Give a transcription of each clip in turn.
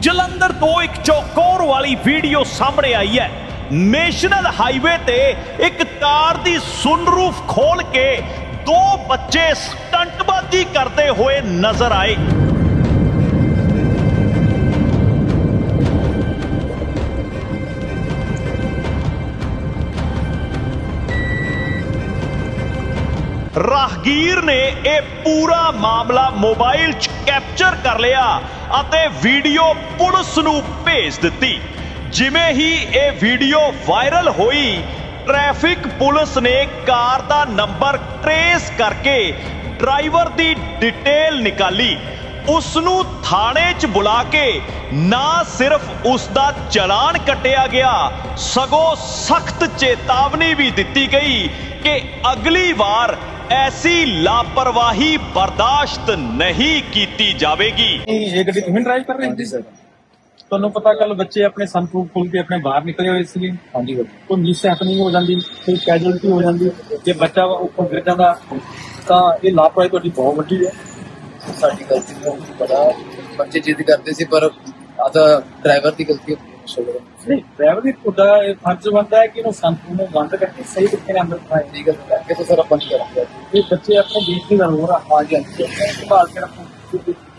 ਜਲੰਧਰ ਤੋਂ ਇੱਕ ਚੌਕੌਰ ਵਾਲੀ ਵੀਡੀਓ ਸਾਹਮਣੇ ਆਈ ਹੈ। ਨੈਸ਼ਨਲ ਹਾਈਵੇ ਤੇ ਇੱਕ ਕਾਰ ਦੀ ਸੁਨਰੂਫ ਖੋਲ ਕੇ ਦੋ ਬੱਚੇ ਸਟੰਟਬਾਜ਼ੀ ਕਰਦੇ ਹੋਏ ਨਜ਼ਰ ਆਏ। ਰਾਹਗੀਰ ਨੇ ਇਹ ਪੂਰਾ ਮਾਮਲਾ ਮੋਬਾਈਲ 'ਚ ਕੈਪਚਰ ਕਰ ਲਿਆ ਅਤੇ ਵੀਡੀਓ ਪੁਲਿਸ ਨੂੰ ਭੇਜ ਦਿੱਤੀ। ਜਿਵੇਂ ਹੀ ਇਹ ਵੀਡੀਓ ਵਾਇਰਲ ਹੋਈ, ਟ੍ਰੈਫਿਕ ਪੁਲਿਸ ਨੇ ਕਾਰ ਦਾ ਨੰਬਰ ਟਰੇਸ ਕਰਕੇ ਡਰਾਈਵਰ ਦੀ ਡਿਟੇਲ ਨਿਕਾਲੀ। ਉਸ ਨੂੰ ਥਾਣੇ 'ਚ ਬੁਲਾ ਕੇ ਨਾ ਸਿਰਫ ਉਸ ਦਾ ਚਲਾਨ ਕੱਟਿਆ ਗਿਆ, ਸਗੋਂ ਸਖਤ ਚੇਤਾਵਨੀ ਵੀ ਦਿੱਤੀ ਗਈ ਕਿ ਅਗਲੀ ਵਾਰ ਐਸੀ ਲਾਪਰਵਾਹੀ ਬਰਦਾਸ਼ਤ ਨਹੀਂ ਕੀਤੀ ਜਾਵੇਗੀ। ਇਹ ਗੱਡੀ ਤੁਸੀਂ ਡਰਾਈਵ ਕਰ ਰਹੇ ਸੀ? ਸਰ ਤੁਹਾਨੂੰ ਪਤਾ ਕੱਲ ਬੱਚੇ ਆਪਣੇ ਸੰਪਰੂਫ ਖੋਲ ਕੇ ਆਪਣੇ ਬਾਹਰ ਨਿਕਲੇ ਹੋਏ ਸੀਗੇ। ਹਾਂਜੀ ਕੋਈ ਮਿਸ ਹੈਪਨਿੰਗ ਹੋ ਜਾਂਦੀ ਕੋਈ ਕੈਜੂਅਲਟੀ ਹੋ ਜਾਂਦੀ। ਜੇ ਬੱਚਾ ਉੱਪਰ ਗਿਰ ਜਾਂਦਾ ਤਾਂ ਇਹ ਲਾਪਰਵਾਹੀ ਤੁਹਾਡੀ ਬਹੁਤ ਵੱਡੀ ਹੈ। ਸਾਡੀ ਗਲਤੀ ਨੂੰ ਪਤਾ ਬੱਚੇ ਜਿੱਦ ਕਰਦੇ ਸੀ ਪਰ ਆ ਤਾਂ ਡਰਾਈਵਰ ਦੀ ਗਲਤੀ ਹੈ। ਹੈ। ਨਹੀਂ ਡਰਾਈਵਰ ਦੀ ਤੁਹਾਡਾ ਫਰਜ਼ ਬਣਦਾ ਹੈ ਕਿ ਇਹਨੂੰ ਸੰਪੂਰਨ ਨੂੰ ਬੰਦ ਕਰਕੇ ਸਹੀ ਤਰੀਕੇ ਨਾਲ ਅੰਦਰ ਪਾਏ ਠੀਕ ਹੈ। ਸਰ ਅੱਗੇ ਤੋਂ ਸਰ ਆਪਾਂ ਨਹੀਂ ਕਰਾਂਗੇ। ਇਹ ਬੱਚੇ ਆਪਣੇ ਦੇਸ਼ ਦੀ ਜ਼ਰੂਰ ਆ ਹਾਂਜੀ ਸੰਭਾਲ ਕੇ ਰੱਖੋ।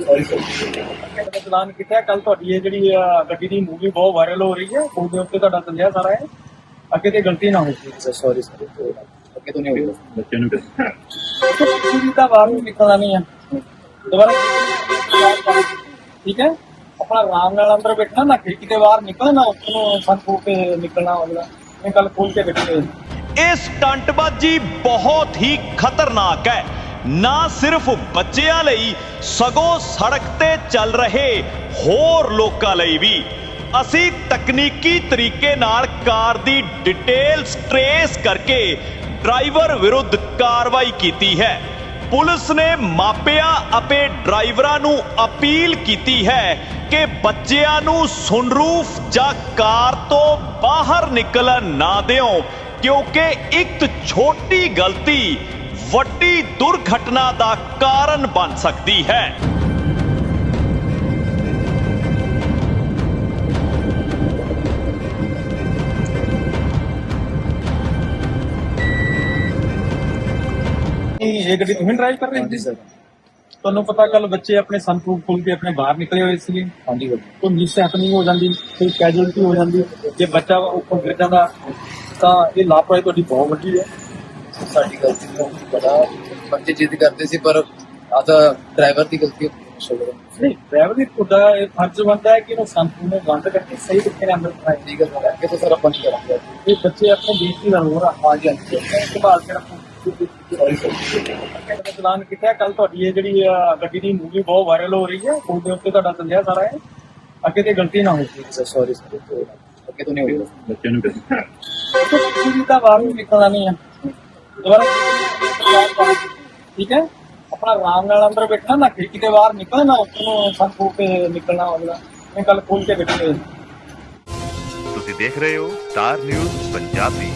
ਸੌਰੀ ਸਰ ਚਲਾਨ ਕੀਤਾ ਕੱਲ ਤੁਹਾਡੀ ਇਹ ਜਿਹੜੀ ਅਹ, ਗੱਡੀ ਦੀ ਮੂਵੀ ਬਹੁਤ ਵਾਇਰਲ ਹੋ ਰਹੀ ਹੈ। ਉਹਦੇ ਉੱਤੇ ਤੁਹਾਡਾ ਚੱਲਿਆ ਸਾਰਾ ਹੈ। ਅੱਗੇ ਤੇ ਗਲਤੀ ਨਾ ਹੋਵੇ ਸਰ ਸੌਰੀ ਸਰ ਅੱਗੇ ਤੋਂ ਨਹੀਂ ਹੋਏਗਾ ਬੱਚੇ ਨੂੰ ਕਿਹਾ। ਤੁਸੀਂ ਤਾਂ ਬਾਹਰ ਨੂੰ ਨਿਕਲਣਾ ਨਹੀਂ ਹੈ। ਦੁਬਾਰਾ ਠੀਕ ਹੈ? ਆਪਣਾ ਆਰਾਮ ਨਾਲ ਅੰਦਰ ਬੈਠਣਾ ਨਾ ਖਿੜਕੀ ਦੇ ਬਾਹਰ ਨਿਕਲਣਾ ਉੱਥੋਂ ਸੰਪੂ ਕੇ ਨਿਕਲਣਾ ਹੋਵੇਗਾ ਇਹ ਕੱਲ ਖੋਲ ਕੇ ਬੈਠੇ ਇਹ ਸਟੰਟਬਾਜ਼ੀ ਬਹੁਤ ਹੀ ਖਤਰਨਾਕ ਹੈ। ਨਾ ਸਿਰਫ ਬੱਚਿਆਂ ਲਈ, ਸਗੋਂ ਸੜਕ ਤੇ ਚੱਲ ਰਹੇ ਹੋਰ ਲੋਕਾਂ ਲਈ ਵੀ। ਅਸੀਂ ਤਕਨੀਕੀ ਤਰੀਕੇ ਨਾਲ ਕਾਰ ਦੀ ਡਿਟੇਲਸ ਟਰੇਸ ਕਰਕੇ ਡਰਾਈਵਰ ਵਿਰੁੱਧ ਕਾਰਵਾਈ ਕੀਤੀ ਹੈ। ਪੁਲਿਸ ਨੇ ਮਾਪਿਆਂ ਅਤੇ ਡਰਾਈਵਰਾਂ ਨੂੰ ਅਪੀਲ ਕੀਤੀ ਹੈ ਕਿ ਬੱਚਿਆਂ ਨੂੰ ਸੁਨਰੂਫ ਜਾਂ ਕਾਰ ਤੋਂ ਬਾਹਰ ਨਿਕਲਣ ਨਾ ਦਿਓ। ਕਿਉਂਕਿ ਇੱਕ ਛੋਟੀ ਗਲਤੀ ਵੱਡੀ ਦੁਰਘਟਨਾ ਦਾ ਕਾਰਨ ਬਣ ਸਕਦੀ ਹੈ। ਇਹ ਗੱਡੀ ਤੁਸੀਂ ਡਰਾਈਵ ਕਰ ਰਹੇ ਹਾਂਜੀ ਸੀ ਸਰ। ਤੁਹਾਨੂੰ ਪਤਾ ਕੱਲ ਬੱਚੇ ਆਪਣੇ ਸੰਪਰੂਫ ਖੋਲ ਕੇ ਆਪਣੇ ਬਾਹਰ ਨਿਕਲੇ ਹੋਏ ਸੀਗੇ। ਹਾਂਜੀ ਕੋਈ ਮਿਸ ਹੈਪਨਿੰਗ ਹੋ ਜਾਂਦੀ ਕੋਈ ਕੈਜੂਅਲਟੀ ਹੋ ਜਾਂਦੀ ਜੇ ਬੱਚਾ ਉੱਪਰ ਗਿਰ ਜਾਂਦਾ ਤਾਂ ਇਹ ਲਾਪਰਵਾਹੀ ਤੁਹਾਡੀ ਬਹੁਤ ਵੱਡੀ ਹੈ। ਸਾਡੀ ਗਲਤੀ ਨੂੰ ਪਤਾ ਬੱਚੇ ਜਿੱਦ ਕਰਦੇ ਸੀ ਪਰ ਆ ਤਾਂ ਡਰਾਈਵਰ ਦੀ ਗਲਤੀ ਹੈ। ਹੈ। ਨਹੀਂ ਡਰਾਈਵਰ ਦੀ ਤੁਹਾਡਾ ਇਹ ਫਰਜ਼ ਬਣਦਾ ਹੈ ਕਿ ਇਹਨੂੰ ਸੰਪੂਰਨ ਨੂੰ ਬੰਦ ਕਰਕੇ ਸਹੀ ਤਰੀਕੇ ਨਾਲ ਅੰਦਰ ਹੈ ਸਰ ਅੱਗੇ ਤੋਂ ਸਰ ਨਹੀਂ ਕਰਾਂਗੇ। ਇਹ ਬੱਚੇ ਹਾਂਜੀ ਹਾਂਜੀ। ਸੰਭਾਲ ਕੇ ਰੱਖੋ। ਚਲਾਨ ਕੀਤਾ ਕੱਲ ਤੁਹਾਡੀ ਇਹ ਜਿਹੜੀ ਗੱਡੀ ਦੀ ਮੂਵੀ ਬਹੁਤ ਵਾਇਰਲ ਹੋ ਰਹੀ ਹੈ। ਉਹਦੇ ਉੱਤੇ ਤੁਹਾਡਾ ਚੱਲਿਆ ਸਾਰਾ ਹੈ ਅੱਗੇ ਤੇ ਗਲਤੀ ਨਾ ਹੋਵੇ ਸਰ ਸੌਰੀ ਸਰ ਅੱਗੇ ਤੋਂ ਨਹੀਂ ਹੋਏਗਾ ਬੱਚੇ ਨੂੰ ਤੁਸੀਂ ਤਾਂ ਬਾਹਰ ਨੂੰ ਨਿਕਲਣਾ ਨਹੀਂ ਹੈ। ਦੁਬਾਰਾ ਠੀਕ ਹੈ। ਆਪਣਾ ਆਰਾਮ ਨਾਲ ਅੰਦਰ ਬੈਠਣਾ ਨਾ ਖਿੜਕੀ ਦੇ ਬਾਹਰ ਨਿਕਲਣਾ ਉੱਥੋਂ ਸੰਪੂ ਕੇ ਨਿਕਲਣਾ ਹੋਵੇਗਾ। ਇਹ ਕੱਲ ਖੋਲ ਕੇ ਬੈਠੇ ਤੁਸੀਂ ਦੇਖ ਰਹੇ ਹੋ ਸਟਾਰ ਨਿਊਜ਼ ਪੰਜਾਬੀ।